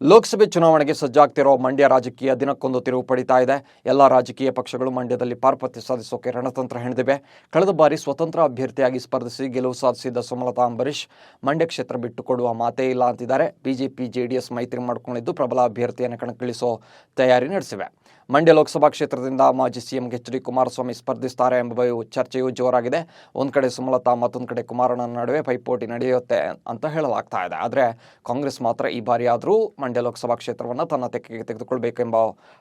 ಲೋಕಸಭೆ ಚುನಾವಣೆಗೆ ಸಜ್ಜಾಗ್ತಿರೋ ಮಂಡ್ಯ ರಾಜಕೀಯ ದಿನಕ್ಕೊಂದು ತಿರುವು ಪಡಿತಾ ಇದೆ. ಎಲ್ಲ ರಾಜಕೀಯ ಪಕ್ಷಗಳು ಮಂಡ್ಯದಲ್ಲಿ ಪಾರ್ಪತ್ಯ ಸಾಧಿಸೋಕೆ ರಣತಂತ್ರ ಹೆಣೆದಿವೆ. ಕಳೆದ ಬಾರಿ ಸ್ವತಂತ್ರ ಅಭ್ಯರ್ಥಿಯಾಗಿ ಸ್ಪರ್ಧಿಸಿ ಗೆಲುವು ಸಾಧಿಸಿದ್ದ ಸುಮಲತಾ ಅಂಬರೀಶ್ ಮಂಡ್ಯ ಕ್ಷೇತ್ರ ಬಿಟ್ಟುಕೊಡುವ ಮಾತೇ ಇಲ್ಲ ಅಂತಿದ್ದಾರೆ. ಬಿಜೆಪಿ, ಜೆಡಿಎಸ್ ಮೈತ್ರಿ ಮಾಡಿಕೊಂಡಿದ್ದು ಪ್ರಬಲ ಅಭ್ಯರ್ಥಿಯನ್ನು ಕಣಕ್ಕಿಳಿಸೋ ತಯಾರಿ ನಡೆಸಿವೆ. ಮಂಡ್ಯ ಲೋಕಸಭಾ ಕ್ಷೇತ್ರದಿಂದ ಮಾಜಿ ಸಿಎಂ ಎಚ್ ಡಿ ಕುಮಾರಸ್ವಾಮಿ ಸ್ಪರ್ಧಿಸ್ತಾರೆ ಎಂಬ ಚರ್ಚೆಯೂ ಜೋರಾಗಿದೆ. ಒಂದು ಕಡೆ ಸುಮಲತಾ, ಮತ್ತೊಂದು ಕಡೆ ಕುಮಾರನ ನಡುವೆ ಪೈಪೋಟಿ ನಡೆಯುತ್ತೆ ಅಂತ ಹೇಳಲಾಗ್ತಾ ಇದೆ. ಆದರೆ ಕಾಂಗ್ರೆಸ್ ಮಾತ್ರ ಈ ಬಾರಿ ಆದರೂ ಮಂಡ್ಯ ಲೋಕಸಭಾ ಕ್ಷೇತ್ರವನ್ನು ತನ್ನ ತೆಕ್ಕೆಗೆ ತೆಗೆದುಕೊಳ್ಬೇಕೆಂಬ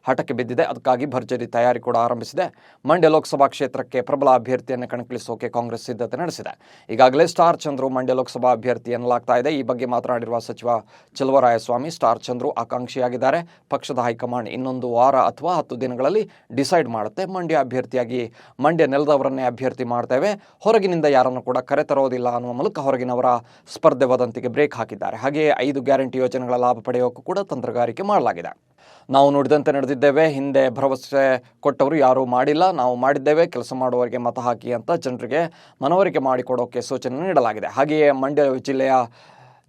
ಹಠಕ್ಕೆ ಬಿದ್ದಿದೆ. ಅದಕ್ಕಾಗಿ ಭರ್ಜರಿ ತಯಾರಿ ಕೂಡ ಆರಂಭಿಸಿದೆ. ಮಂಡ್ಯ ಲೋಕಸಭಾ ಕ್ಷೇತ್ರಕ್ಕೆ ಪ್ರಬಲ ಅಭ್ಯರ್ಥಿಯನ್ನು ಕಣಕ್ಕಿಳಿಸೋಕೆ ಕಾಂಗ್ರೆಸ್ ಸಿದ್ಧತೆ ನಡೆಸಿದೆ. ಈಗಾಗಲೇ ಸ್ಟಾರ್ ಚಂದ್ರು ಮಂಡ್ಯ ಲೋಕಸಭಾ ಅಭ್ಯರ್ಥಿ ಎನ್ನಲಾಗ್ತಾ ಇದೆ. ಈ ಬಗ್ಗೆ ಮಾತನಾಡಿರುವ ಸಚಿವ ಚಲುವರಾಯಸ್ವಾಮಿ, ಸ್ಟಾರ್ ಚಂದ್ರು ಆಕಾಂಕ್ಷಿಯಾಗಿದ್ದಾರೆ. ಪಕ್ಷದ ಹೈಕಮಾಂಡ್ ಇನ್ನೊಂದು ವಾರ ಅಥವಾ ಹತ್ತು ದಿನಗಳಲ್ಲಿ ಡಿಸೈಡ್ ಮಾಡುತ್ತೆ. ಮಂಡ್ಯ ಅಭ್ಯರ್ಥಿಯಾಗಿ ಮಂಡ್ಯ ನೆಲದವರನ್ನೇ ಅಭ್ಯರ್ಥಿ ಮಾಡ್ತೇವೆ. ಹೊರಗಿನಿಂದ ಯಾರನ್ನು ಕೂಡ ಕರೆತರೋದಿಲ್ಲ ಅನ್ನುವ ಮೂಲಕ ಹೊರಗಿನವರ ಸ್ಪರ್ಧೆ ವದಂತಿಗೆ ಬ್ರೇಕ್ ಹಾಕಿದ್ದಾರೆ. ಹಾಗೆಯೇ ಐದು ಗ್ಯಾರಂಟಿ ಯೋಜನೆಗಳ ಲಾಭ ಪಡೆಯೋಕ್ಕೂ ಕೂಡ ತಂತ್ರಗಾರಿಕೆ ಮಾಡಲಾಗಿದೆ. ನಾವು ನೋಡಿದಂತೆ ನಡೆದಿದ್ದೇವೆ. ಹಿಂದೆ ಭರವಸೆ ಕೊಟ್ಟವರು ಯಾರೂ ಮಾಡಿಲ್ಲ. ನಾವು ಮಾಡಿದ್ದೇವೆ. ಕೆಲಸ ಮಾಡುವವರಿಗೆ ಮತ ಹಾಕಿ ಅಂತ ಜನರಿಗೆ ಮನವರಿಕೆ ಮಾಡಿಕೊಡೋಕೆ ಸೂಚನೆ ನೀಡಲಾಗಿದೆ. ಹಾಗೆಯೇ ಮಂಡ್ಯ ಜಿಲ್ಲೆಯ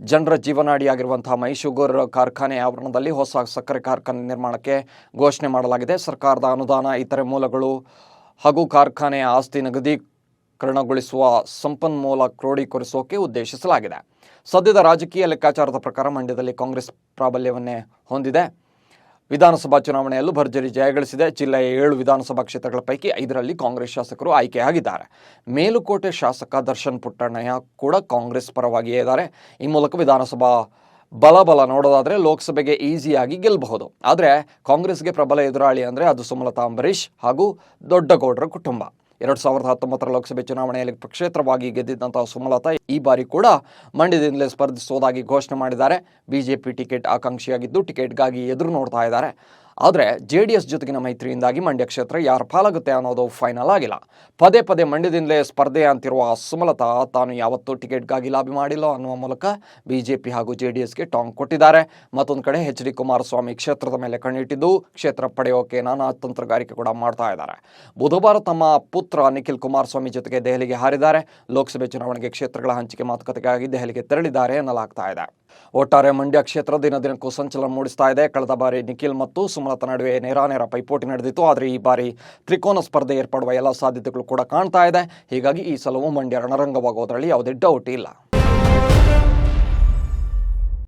ಜನರ ಜೀವನಾಡಿಯಾಗಿರುವಂತಹ ಮೈಶುಗರ್ ಕಾರ್ಖಾನೆ ಆವರಣದಲ್ಲಿ ಹೊಸ ಸಕ್ಕರೆ ಕಾರ್ಖಾನೆ ನಿರ್ಮಾಣಕ್ಕೆ ಘೋಷಣೆ ಮಾಡಲಾಗಿದೆ. ಸರ್ಕಾರದ ಅನುದಾನ, ಇತರೆ ಮೂಲಗಳು ಹಾಗೂ ಕಾರ್ಖಾನೆಯ ಆಸ್ತಿ ನಗದೀಕರಣಗೊಳಿಸುವ ಸಂಪನ್ಮೂಲ ಕ್ರೋಢೀಕರಿಸೋಕೆ ಉದ್ದೇಶಿಸಲಾಗಿದೆ. ಸದ್ಯದ ರಾಜಕೀಯ ಲೆಕ್ಕಾಚಾರದ ಪ್ರಕಾರ ಮಂಡ್ಯದಲ್ಲಿ ಕಾಂಗ್ರೆಸ್ ಪ್ರಾಬಲ್ಯವನ್ನೇ ಹೊಂದಿದೆ. ವಿಧಾನಸಭಾ ಚುನಾವಣೆಯಲ್ಲೂ ಭರ್ಜರಿ ಜಯಗಳಿಸಿದೆ ಜಿಲ್ಲೆಯ ಏಳು ವಿಧಾನಸಭಾ ಕ್ಷೇತ್ರಗಳ ಪೈಕಿ ಐದರಲ್ಲಿ ಕಾಂಗ್ರೆಸ್ ಶಾಸಕರು ಆಯ್ಕೆಯಾಗಿದ್ದಾರೆ. ಮೇಲುಕೋಟೆ ಶಾಸಕ ದರ್ಶನ್ ಪುಟ್ಟಣ್ಣಯ್ಯ ಕೂಡ ಕಾಂಗ್ರೆಸ್ ಪರವಾಗಿಯೇ ಇದ್ದಾರೆ. ಈ ಮೂಲಕ ವಿಧಾನಸಭಾ ಬಲಬಲ ನೋಡೋದಾದರೆ ಲೋಕಸಭೆಗೆ ಈಸಿಯಾಗಿ ಗೆಲ್ಲಬಹುದು. ಆದರೆ ಕಾಂಗ್ರೆಸ್ಗೆ ಪ್ರಬಲ ಎದುರಾಳಿ ಅಂದರೆ ಅದು ಸುಮಲತಾ ಅಂಬರೀಷ್ ಹಾಗೂ ದೊಡ್ಡಗೌಡರ ಕುಟುಂಬ. ಎರಡು ಸಾವಿರದ ಹತ್ತೊಂಬತ್ತರ ಲೋಕಸಭೆ ಚುನಾವಣೆಯಲ್ಲಿ ಕ್ಷೇತ್ರವಾಗಿ ಗೆದ್ದಿದ್ದಂತಹ ಸುಮಲತಾ ಈ ಬಾರಿ ಕೂಡ ಮಂಡ್ಯದಿಂದಲೇ ಸ್ಪರ್ಧಿಸುವುದಾಗಿ ಘೋಷಣೆ ಮಾಡಿದ್ದಾರೆ. ಬಿಜೆಪಿ ಟಿಕೆಟ್ ಆಕಾಂಕ್ಷಿಯಾಗಿದ್ದು ಟಿಕೆಟ್ಗಾಗಿ ಎದುರು ನೋಡ್ತಾ ಇದ್ದಾರೆ. ಆದರೆ ಜೆ ಡಿ ಎಸ್ ಜೊತೆಗಿನ ಮೈತ್ರಿಯಿಂದಾಗಿ ಮಂಡ್ಯ ಕ್ಷೇತ್ರ ಯಾರ ಪಾಲಾಗುತ್ತೆ ಅನ್ನೋದು ಫೈನಲ್ ಆಗಿಲ್ಲ. ಪದೇ ಪದೇ ಮಂಡ್ಯದಿಂದಲೇ ಸ್ಪರ್ಧೆ ಅಂತಿರುವ ಸುಮಲತಾ ತಾನು ಯಾವತ್ತೂ ಟಿಕೆಟ್ಗಾಗಿ ಲಾಬಿ ಮಾಡಿಲ್ಲ ಅನ್ನುವ ಮೂಲಕ ಬಿಜೆಪಿ ಹಾಗೂ ಜೆ ಡಿ ಎಸ್ಗೆ ಟಾಂಗ್ ಕೊಟ್ಟಿದ್ದಾರೆ. ಮತ್ತೊಂದು ಕಡೆ ಎಚ್ ಡಿ ಕುಮಾರಸ್ವಾಮಿ ಕ್ಷೇತ್ರದ ಮೇಲೆ ಕಣ್ಣಿಟ್ಟಿದ್ದು ಕ್ಷೇತ್ರ ಪಡೆಯೋಕೆ ನಾನಾ ತಂತ್ರಗಾರಿಕೆ ಕೂಡ ಮಾಡ್ತಾ ಇದ್ದಾರೆ. ಬುಧವಾರ ತಮ್ಮ ಪುತ್ರ ನಿಖಿಲ್ ಕುಮಾರಸ್ವಾಮಿ ಜೊತೆಗೆ ದೆಹಲಿಗೆ ಹಾರಿದ್ದಾರೆ. ಲೋಕಸಭೆ ಚುನಾವಣೆಗೆ ಕ್ಷೇತ್ರಗಳ ಹಂಚಿಕೆ ಮಾತುಕತೆಗಾಗಿ ದೆಹಲಿಗೆ ತೆರಳಿದ್ದಾರೆ ಎನ್ನಲಾಗ್ತಾ ಇದೆ. ಒಟ್ಟಾರೆ ಮಂಡ್ಯ ಕ್ಷೇತ್ರ ದಿನ ದಿನಕ್ಕೂ ಸಂಚಲನ ಮೂಡಿಸ್ತಾ ಇದೆ. ಕಳೆದ ಬಾರಿ ನಿಖಿಲ್ ಮತ್ತು ಸುಮಲತಾ ನಡುವೆ ನೇರಾನೇರ ಪೈಪೋಟಿ ನಡೆದಿತ್ತು. ಆದರೆ ಈ ಬಾರಿ ತ್ರಿಕೋನ ಸ್ಪರ್ಧೆ ಏರ್ಪಡುವ ಎಲ್ಲ ಸಾಧ್ಯತೆಗಳು ಕೂಡ ಕಾಣ್ತಾ ಇದೆ. ಹೀಗಾಗಿ ಈ ಸಲವೂ ಮಂಡ್ಯ ರಣರಂಗವಾಗೋದರಲ್ಲಿ ಯಾವುದೇ ಡೌಟ್ ಇಲ್ಲ.